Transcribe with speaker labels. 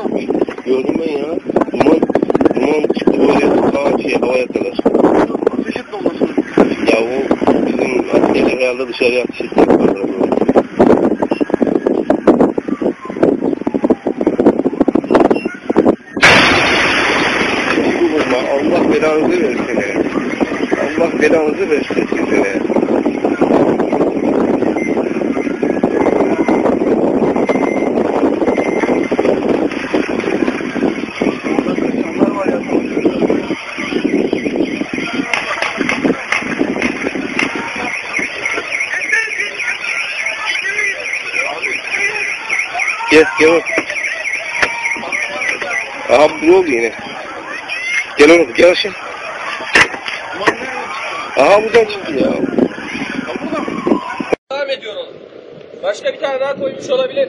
Speaker 1: olmuş.
Speaker 2: Gördüm ben ya. Duman, duman çıktı böyle ta şey, havaya kadar.
Speaker 1: Ateş etme olması lazım.
Speaker 2: Ya o bizim askerler herhalde dışarıya ateş ettiler. Vurma, Allah belanızı versin. Allah belanızı versin size. Gel gel oğlum. Aha bu oldu yine. Gel oğlum gel aşağı. Aha buradan çıktı ya.
Speaker 3: Devam ediyor oğlum. Başka bir tane daha koymuş olabilir.